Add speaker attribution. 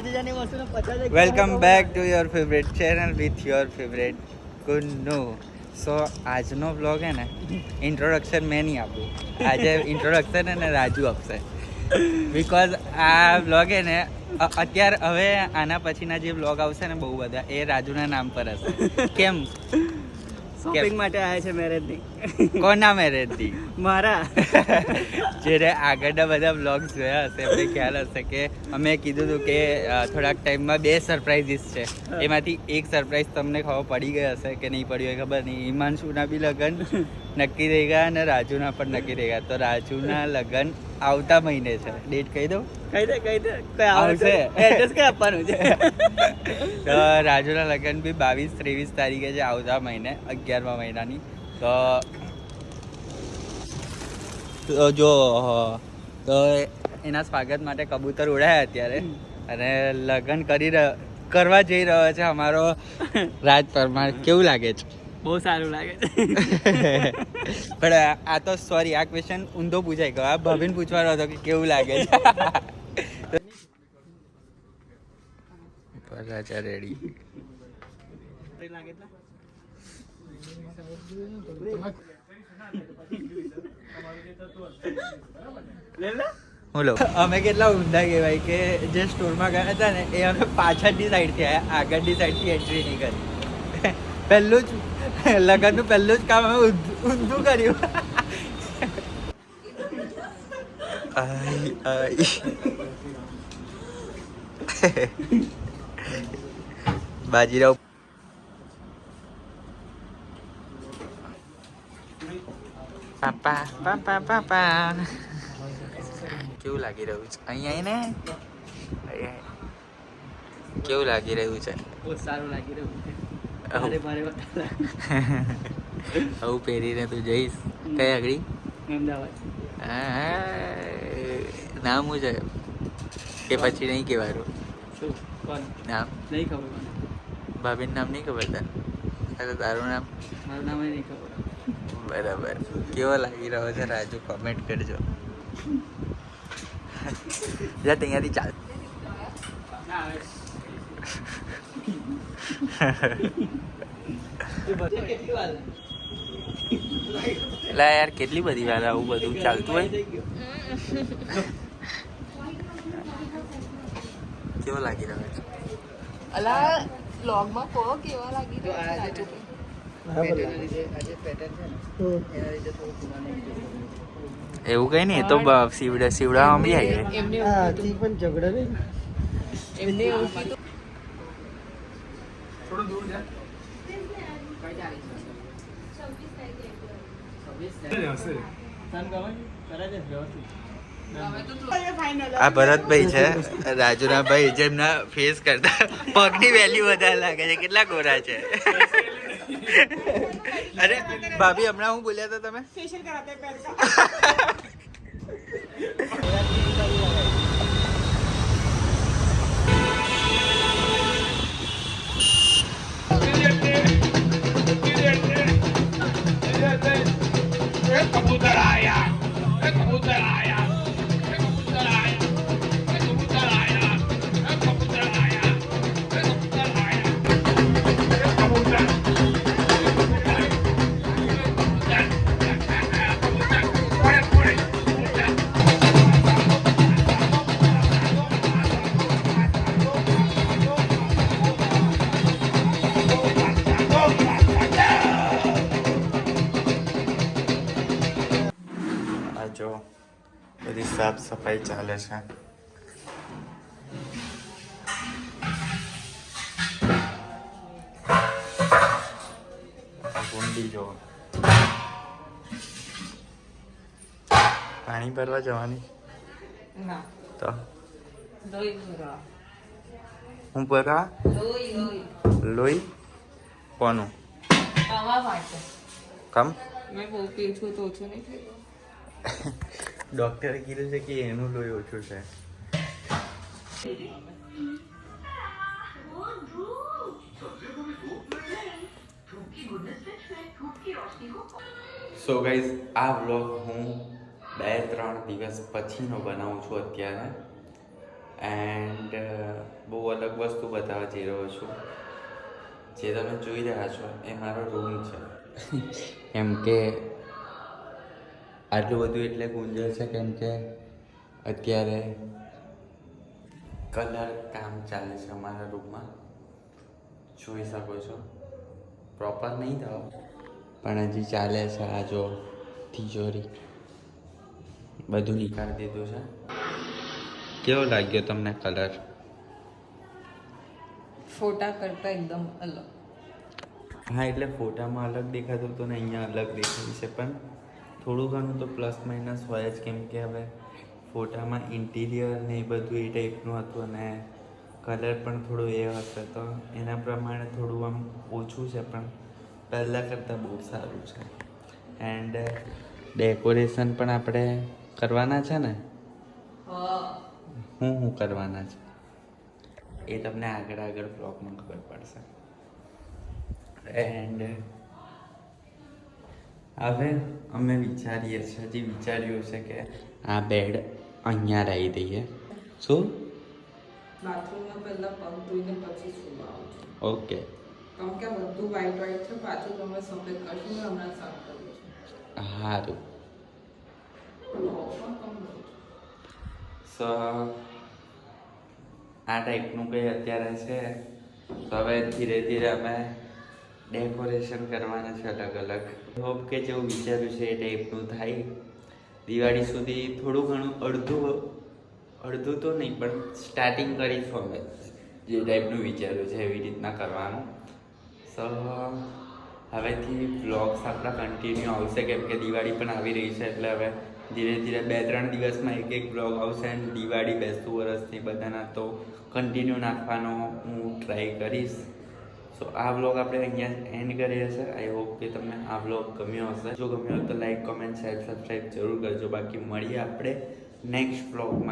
Speaker 1: Welcome back to your favourite channel with your favourite Gunnu. So આજનો vlog હે ને introduction મેં નહીં આપું. આજે ઇન્ટ્રોડક્શન હે ને રાજુ આપશે. બિકોઝ આ વ્લોગ હે ને અત્યારે હવે આના પછીના જે બ્લોગ આવશે ને બહુ બધા એ રાજુના નામ પર હશે. કેમ?
Speaker 2: શોપિંગ માટે આવ્યા છે મેરેજ
Speaker 1: કોના મેરેજથી
Speaker 2: મારા.
Speaker 1: જ્યારે આગળના બધા બ્લોગ જોયા હશે એમને ખ્યાલ હશે કે અમે કીધું હતું કે થોડાક ટાઈમમાં બે સરપ્રાઇઝીસ છે. એમાંથી એક સરપ્રાઈઝ તમને ખબર પડી ગઈ હશે કે નહીં પડી હોય ખબર નહીં. હિમાંશુના બી લગ્ન નક્કી થઈ ગયા અને રાજુના પણ નક્કી થઈ ગયા. તો રાજુના લગ્ન આવતા મહિને છે. ડેટ કહી દઉં?
Speaker 2: કહી દે કહી દે.
Speaker 1: આવશે.
Speaker 2: એડ્રેસ કઈ આપવાનું છે?
Speaker 1: તો રાજુના લગ્ન બી બાવીસ ત્રેવીસ તારીખે છે આવતા મહિને અગિયારમા મહિનાની. તો જો તો એના સ્વાગત માટે કબૂતર ઉડાયા અત્યારે. અને લગ્ન કરી કરવા જઈ રહ્યો છે અમારો રાજ પરમાર. કેવું લાગે છે?
Speaker 2: બહુ સારું લાગે છે.
Speaker 1: પણ આ તો સોરી આ ક્વેશ્ચન ઊંધો પૂછાઈ ગયો. આ ભાભીને પૂછવાનો હતો કે કેવું લાગે છે? રેડી
Speaker 2: લાગે
Speaker 1: અમે કેટલા ઊંધા કહેવાય કે જે સ્ટોરમાં ગયા હતા ને, એ અમે પાછળની સાઈડથી આવ્યા આગળની સાઈડથી એન્ટ્રી નહીં કરી. પહેલું જ, લગ્નનું પહેલું જ કામ અમે ઊંધું કર્યું. બાજીરાવ પાપા પાપા પાપા કેવું લાગી રહ્યું છે? અહીંયા ને કેવું લાગી રહ્યું છે?
Speaker 2: બહુ સારું લાગી રહ્યું છે.
Speaker 1: આવું. પહેરીને તું જઈશ. કઈ આગળ?
Speaker 2: અમદાવાદ.
Speaker 1: નામ હું છે? કે પછી નહીં કહેવાનું નામ?
Speaker 2: નહીં ખબર
Speaker 1: ભાભીનું નામ નહીં ખબર તને? અરે તારું નામ?
Speaker 2: મારું નામ નહીં ખબર.
Speaker 1: બરાબર. કેવો લાગી રહ્યો છે રાજુ? કોમેન્ટ કરજો. જા ત્યાંથી ચાલ. લા યાર, કેટલી બધી વાર આવું બધું ચાલતું હોય? કેવો લાગી રહ્યો છે?
Speaker 3: અલા બ્લોગમાં કહો, કેવા લાગી રહ્યો છે
Speaker 1: એવું કઈ નહીં તો સીવડા સીવડા અમી બી આવી જાય.
Speaker 2: પણ ઝઘડા નહીં
Speaker 3: એમને
Speaker 1: આ ભરતભાઈ છે રાજુના ભાઈ જેમના ફેસ કરતા પગની વેલ્યુ વધારે લાગે છે કેટલા ગોરા છે. અરે ભાભી હમણાં હું બોલ્યા હતા તમે? ફેશિયલ કરાતે પહેલા. સાફ સફાઈ ચાલે છે. ગુંડી જો. પાણી ભરવા જવાની? તો? હું ભરવા?
Speaker 3: લોહી
Speaker 1: કોનું? કમ?
Speaker 3: મેં બહુ પીવું છું તો ઓછું નહીં
Speaker 1: ડોક્ટરે કીધું છે કે એનું લોહી ઓછું છે. સો ગાઈઝ આ વ્લોગ હું બે ત્રણ દિવસ પછીનો બનાવું છું અત્યારે. એન્ડ બહુ અલગ વસ્તુ બતાવવા જઈ રહ્યો છું. જે તમે જોઈ રહ્યા છો એ મારો રૂમ છે. એમ કે આટલું બધું એટલે ગુંજર છે કેમ કે અત્યારે કલર કામ ચાલે છે અમારા રૂમમાં. જોઈ શકો છો. પ્રોપર નહીં થયો પણ હજી ચાલે છે આ જો તિજોરી. બધું નીકાળી દીધું છે. કેવો લાગ્યો તમને કલર?
Speaker 3: ફોટા કરતા એકદમ અલગ.
Speaker 1: હા એટલે ફોટામાં અલગ દેખાતું હતું ને અહીંયા અલગ દેખાય છે પણ થોડું ઘણું તો પ્લસ માઇનસ હોય જ, કેમ કે હવે ફોટામાં ઇન્ટિરિયર ને એ બધું એ ટાઈપનું હતું અને કલર પણ થોડું એ હશે તો એના પ્રમાણે થોડું આમ ઓછું છે, પણ પહેલાં કરતાં બહુ સારું છે. એન્ડ ડેકોરેશન પણ આપણે કરવાના છે ને? હું હું કરવાના છે? એ તમને આગળ આગળ બ્લોગમાં ખબર પડશે. એન્ડ હવે અમે વિચારીએ છીએ હજી વિચાર્યું છે કે આ બેડ અહીંયા લાવી દઈએ. શું?
Speaker 4: બાથરૂમમાં પહેલા પગ ધોઈને પછી સુવાઓ
Speaker 1: ઓકે.
Speaker 4: કારણ કે બધું વ્હાઈટ વાઈટ છે પાછું તમે સફેદ કરશો ને હમણાં સાફ કરું છું.
Speaker 1: સારું સો આ ટાઈપનું કંઈ અત્યારે છે? તો હવે ધીરે ધીરે અમે ડેકોરેશન કરવાના છે અલગ અલગ. હોપ કે જેવું વિચાર્યું છે એ ટાઈપનું થાય. દિવાળી સુધી થોડું ઘણું અડધું અડધું તો નહીં, પણ સ્ટાર્ટિંગ કરીશું અમે જે ટાઈપનું વિચાર્યું છે એવી રીતના કરવાનું. સો હવેથી બ્લોગ્સ આપણા કન્ટિન્યુ આવશે, કેમ કે દિવાળી પણ આવી રહી છે, એટલે હવે ધીરે ધીરે બે ત્રણ દિવસમાં એક એક બ્લોગ આવશે અને દિવાળી બેસતું વર્ષથી બધાના તો કન્ટિન્યુ નાખવાનો હું ટ્રાય કરીશ. સો આ બ્લોગ આપણે અહીંયા એન્ડ કરીએ છીએ. આઈ હોપ કે તમને આ બ્લોગ ગમ્યો હશે. જો ગમ્યો હોય તો લાઈક કોમેન્ટ શેર સબસ્ક્રાઈબ જરૂર કરજો. બાકી મળીએ આપણે નેક્સ્ટ બ્લોગમાં